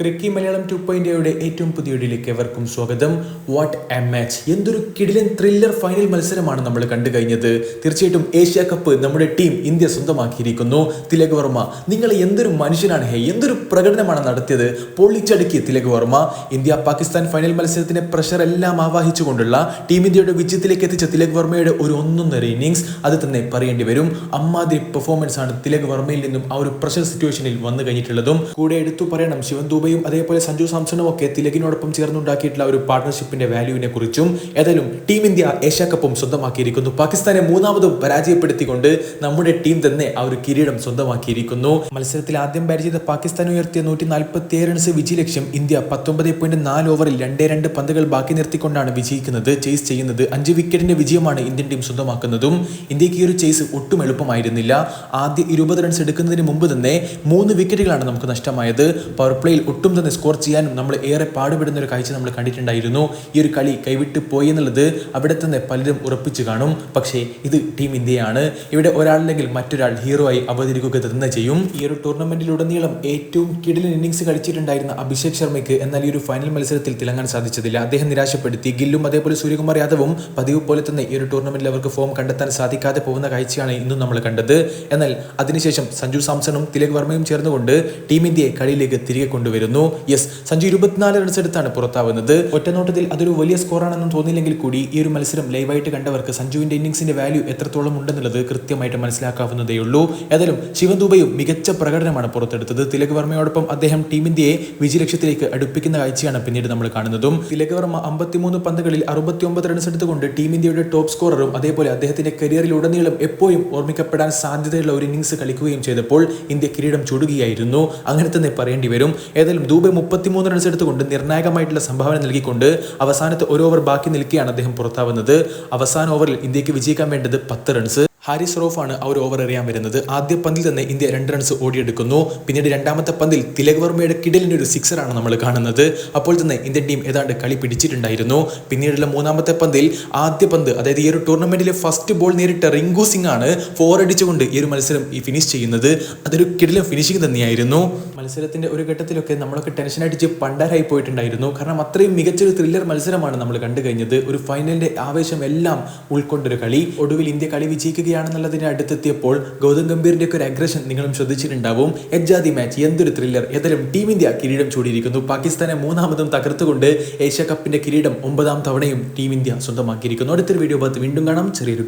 ക്രിക്കി Malayalam to പോയിന്റോയുടെ ഏറ്റവും പുതിയ വീഡിയോയിലേക്ക് എവർക്കും സ്വാഗതം. വാട്ട് എ മാച്ച് എന്തൊരു കിടിലൻ ത്രില്ലർ ഫൈനൽ മത്സരമാണ് നമ്മൾ കണ്ടു കഴിഞ്ഞത്. തീർച്ചയായിട്ടും ഏഷ്യ കപ്പ് നമ്മുടെ ടീം ഇന്ത്യ സ്വന്തമാക്കിയിരിക്കുന്നു. തിലക് വർമ്മ നിങ്ങൾ എന്തൊരു മനുഷ്യനാണ് ഹേ? എന്തൊരു പ്രകടനമാണ് നടത്തിയത്? പൊള്ളിച്ചടുക്കി തിലക് വർമ്മ. ഇന്ത്യ പാകിസ്ഥാൻ ഫൈനൽ മത്സരത്തിന്റെ പ്രഷർ എല്ലാം ആവാഹിച്ചുകൊണ്ടുള്ള ടീം ഇന്ത്യയുടെ വിജയത്തിലേക്ക് എത്തിച്ച തിലക് വർമ്മയുടെ ഒരു ഒന്നൊന്നര ഇന്നിങ്സ് അത് തന്നെ പറയേണ്ടി വരും. അമ്മാതിരി പെർഫോമൻസ് ആണ് തിലക് വർമ്മയിൽ നിന്നും ആ ഒരു പ്രഷർ സിറ്റുവേഷനിൽ വന്നു കഴിഞ്ഞിട്ടുള്ളതും. കൂടെ എടുത്തു പറയണം ശിവൻ ദൂബയും അതേപോലെ സഞ്ജു സാംസണും ഒക്കെ തിലകിനോടൊപ്പം ചേർന്നുണ്ടാക്കിയിട്ടുള്ള ഒരു പാർട്ണർഷിപ്പിന്റെ വാല്യൂവിനെ കുറിച്ചും ഏതായാലും ടീം ഇന്ത്യ ഏഷ്യ കപ്പും സ്വന്തമാക്കിയിരിക്കുന്നു. പാകിസ്ഥാനെ മൂന്നാമതും പരാജയപ്പെടുത്തിക്കൊണ്ട് നമ്മുടെ ടീം തന്നെ ആ ഒരു കിരീടം സ്വന്തമാക്കിയിരിക്കുന്നു. മത്സരത്തിൽ ആദ്യം ബാറ്റ് ചെയ്ത പാകിസ്ഥാൻ ഉയർത്തിയ നൂറ്റി നാൽപ്പത്തി ഏഴ് റൺസ് വിജയ ലക്ഷ്യം ഇന്ത്യ പത്തൊമ്പത് പോയിന്റ് നാല് ഓവറിൽ രണ്ടേ രണ്ട് പന്തുകൾ ബാക്കി നിർത്തിക്കൊണ്ടാണ് വിജയിക്കുന്നത്. ചേസ് ചെയ്യുന്നത് അഞ്ച് വിക്കറ്റിന്റെ വിജയമാണ് ഇന്ത്യൻ ടീം സ്വന്തമാക്കുന്നതും. ഇന്ത്യയ്ക്ക് ഈ ഒരു ചേസ് ഒട്ടും എളുപ്പമായിരുന്നില്ല. ആദ്യ ഇരുപത് റൺസ് എടുക്കുന്നതിന് മുമ്പ് തന്നെ മൂന്ന് വിക്കറ്റുകളാണ് നമുക്ക് നഷ്ടമായത്. പവർ പ്ലേയിൽ ഒട്ടും തന്നെ സ്കോർ ചെയ്യാനും നമ്മൾ ഏറെ പാടുപെടുന്ന ഒരു കാഴ്ച നമ്മൾ കണ്ടിട്ടുണ്ടായിരുന്നു. ഈ ഒരു കളി കൈവിട്ട് പോയി എന്നുള്ളത് അവിടെ തന്നെ പലരും ഉറപ്പിച്ചു കാണും. പക്ഷേ ഇത് ടീം ഇന്ത്യയാണ്. ഇവിടെ ഒരാളില്ലെങ്കിൽ മറ്റൊരാൾ ഹീറോ ആയി അവതരിക്കുക തന്നെ ചെയ്യും. ഈ ഒരു ടൂർണമെന്റിലുടനീളം ഏറ്റവും കിടിലൻ ഇന്നിംഗ്സ് കളിച്ചിട്ടുണ്ടായിരുന്ന അഭിഷേക് ശർമ്മയ്ക്ക് എന്നാൽ ഈ ഒരു ഫൈനൽ മത്സരത്തിൽ തിളങ്ങാൻ സാധിച്ചതില്ല. അദ്ദേഹം നിരാശപ്പെടുത്തി. ഗില്ലും അതേപോലെ സൂര്യകുമാർ യാദവും പതിവ് പോലെ തന്നെ ഈ ഒരു ടൂർണമെന്റിൽ അവർക്ക് ഫോം കണ്ടെത്താൻ സാധിക്കാതെ പോകുന്ന കാഴ്ചയാണ് ഇന്നും നമ്മൾ കണ്ടത്. എന്നാൽ അതിനുശേഷം സഞ്ജു സാംസണും തിലക് വർമ്മയും ചേർന്നുകൊണ്ട് ടീം ഇന്ത്യയെ കളിയിലേക്ക് തിരികെ കൊണ്ടുവരുന്നു യെസ് സഞ്ജു ഇരുപത്തിനാല് റൺസ് എടുത്താണ് പുറത്താവുന്നത്. ഒറ്റനോട്ടത്തിൽ അതൊരു വലിയ സ്കോറാണെന്നും തോന്നിയില്ലെങ്കിൽ കൂടി ഈ ഒരു മത്സരം ലൈവായിട്ട് കണ്ടവർക്ക് സഞ്ജുവിന്റെ ഇന്നിംഗ്സിന്റെ വാല്യൂ എത്രത്തോളം ഉണ്ടെന്നുള്ളത് കൃത്യമായിട്ട് മനസ്സിലാക്കാവുന്നതേ ഉള്ളൂ. ഏതായാലും ശിവൻ ദുബൈയും മികച്ച പ്രകടനമാണ് പുറത്തെടുത്തത്. തിലക് വർമ്മയോടൊപ്പം അദ്ദേഹം ടീം ഇന്ത്യയെ വിജയലക്ഷ്യത്തിലേക്ക് അടുപ്പിക്കുന്ന കാഴ്ചയാണ് പിന്നീട് നമ്മൾ കാണുന്നതും. തിലക് വർമ്മ അമ്പത്തിമൂന്ന് പന്തുകളിൽ അറുപത്തിയൊമ്പത് റൺസ് എടുത്തുകൊണ്ട് ടീം ഇന്ത്യയുടെ ടോപ്പ് സ്കോററും അതേപോലെ അദ്ദേഹത്തിന്റെ കരിയറിൽ ഉടനീളം എപ്പോഴും ഓർമ്മിക്കപ്പെടാൻ സാധ്യതയുള്ള ഒരു ഇന്നിംഗ്സ് കളിക്കുകയും ചെയ്തപ്പോൾ ഇന്ത്യ കിരീടം ചൂടുകയായിരുന്നു. അങ്ങനെ തന്നെ പറയേണ്ടി വരും. ദൂബെ മുപ്പത്തിമൂന്ന് റൺസ് എടുത്തുകൊണ്ട് നിർണായകമായിട്ടുള്ള സംഭാവന നൽകിക്കൊണ്ട് അവസാനത്തെ ഒരു ഓവർ ബാക്കി നിൽക്കുകയാണ് അദ്ദേഹം പുറത്താവുന്നത്. അവസാന ഓവറിൽ ഇന്ത്യയ്ക്ക് വിജയിക്കാൻ വേണ്ടത് പത്ത് റൺസ് ഹാരിസ് റോഫാണ് ആ ഒരു ഓവർ എറിയാൻ വരുന്നത്. ആദ്യ പന്തിൽ തന്നെ ഇന്ത്യ രണ്ട് റൺസ് ഓടിയെടുക്കുന്നു. പിന്നീട് രണ്ടാമത്തെ പന്തിൽ തിലക് വർമ്മയുടെ കിടലിന്റെ ഒരു സിക്സറാണ് നമ്മൾ കാണുന്നത്. അപ്പോൾ തന്നെ ഇന്ത്യൻ ടീം ഏതാണ്ട് കളി പിടിച്ചിട്ടുണ്ടായിരുന്നു. പിന്നീടുള്ള മൂന്നാമത്തെ പന്തിൽ ആദ്യ പന്ത് അതായത് ഈ ഒരു ടൂർണമെന്റിലെ ഫസ്റ്റ് ബോൾ നേരിട്ട റിങ്കു സിംഗ് ആണ് ഫോർ അടിച്ചുകൊണ്ട് ഈ ഒരു മത്സരം ഈ ഫിനിഷ് ചെയ്യുന്നത്. അതൊരു കിടലും ഫിനിഷിംഗ് തന്നെയായിരുന്നു. മത്സരത്തിന്റെ ഒരു ഘട്ടത്തിലൊക്കെ നമ്മളൊക്കെ ടെൻഷൻ അടിച്ച് പണ്ടാരായി പോയിട്ടുണ്ടായിരുന്നു. കാരണം അത്രയും മികച്ചൊരു ത്രില്ലർ മത്സരമാണ് നമ്മൾ കണ്ടു കഴിഞ്ഞത്. ഒരു ഫൈനലിന്റെ ആവേശം എല്ലാം ഉൾക്കൊണ്ടൊരു കളി. ഒടുവിൽ ഇന്ത്യ കളി വിജയിക്കുകയാണെന്നുള്ളതിന് അടുത്തെത്തിയപ്പോൾ ഗൗതം ഗംഭീറിന്റെ ഒക്കെ ഒരു അഗ്രഷൻ നിങ്ങളും ശ്രദ്ധിച്ചിട്ടുണ്ടാവും. എജ്ജാതി മാച്ച് എന്തൊരു ത്രില്ലർ ഏതായാലും ടീം ഇന്ത്യ കിരീടം ചൂടിയിരിക്കുന്നു. പാകിസ്ഥാനെ മൂന്നാമതും തകർത്തുകൊണ്ട് ഏഷ്യ കപ്പിന്റെ കിരീടം ഒമ്പതാം തവണയും ടീം ഇന്ത്യ സ്വന്തമാക്കിയിരിക്കുന്നു. അടുത്തൊരു വീഡിയോ ഭാഗത്ത് വീണ്ടും കാണാം. ചെറിയൊരു